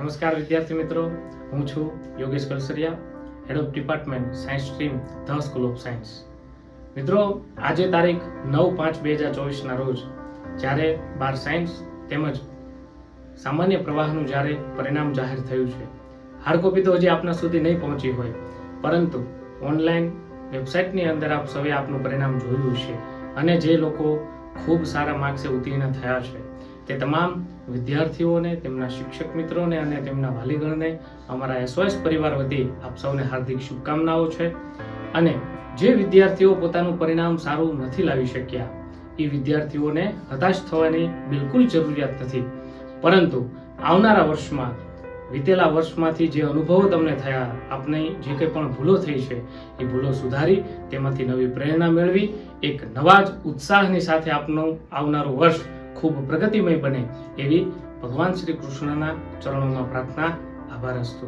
નમસ્કાર વિદ્યાર્થી મિત્રો, હું છું Yogesh Kalsariya head of department science stream the school of science મિત્રો, આજે તારીખ નવ પાંચ બે હજાર ચોવીસના રોજ, જ્યારે બાર સાયન્સ તેમજ સામાન્ય પ્રવાહનું જ્યારે પરિણામ જાહેર થયું છે. હાર્ડ કોપી તો હજી આપના સુધી નહીં પહોંચી હોય, પરંતુ ઓનલાઈન વેબસાઇટની અંદર આપ સૌએ આપનું પરિણામ જોયું છે અને જે લોકો ખૂબ સારા માર્ક્સે ઉત્તીર્ણ થયા છે, તે તમામ વિદ્યાર્થીઓને, તેમના શિક્ષક મિત્રોને અને તેમના વાલીગણને અમારા એસઓએસ પરિવાર વતી આપ સૌને હાર્દિક શુભકામનાઓ છે. અને જે વિદ્યાર્થીઓ પોતાનું પરિણામ સારું નથી લાવી શક્યા, એ વિદ્યાર્થીઓને હતાશ થવાની બિલકુલ જરૂરિયાત નથી. પરંતુ આવનારા વર્ષમાં, વીતેલા વર્ષમાંથી જે અનુભવો તમને થયા, આપને જે કંઈ પણ ભૂલો થઈ છે, એ ભૂલો સુધારી, તેમાંથી નવી પ્રેરણા મેળવી, એક નવા જ ઉત્સાહની સાથે આપનું આવનારું વર્ષ ખૂબ પ્રગતિમય બને એવી ભગવાન શ્રી કૃષ્ણના ચરણોમાં પ્રાર્થના આભાર અસ્તુ.